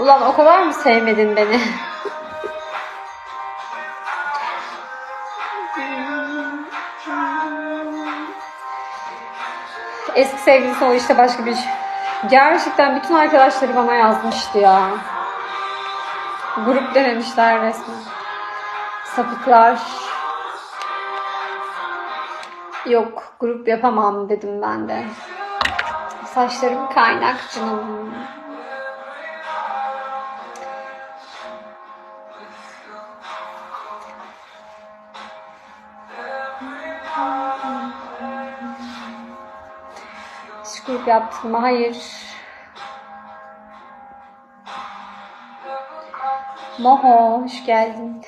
Ulan o kadar mı sevmedin beni? Eski sevgilisi o işte başka bir Gerçekten bütün arkadaşları bana yazmıştı ya. Grup denemişler resmen. Sapıklar. Yok grup yapamam dedim ben de. Saçlarım kaynak canım. Scoop yaptım mı? Hayır. Moho hoş geldin.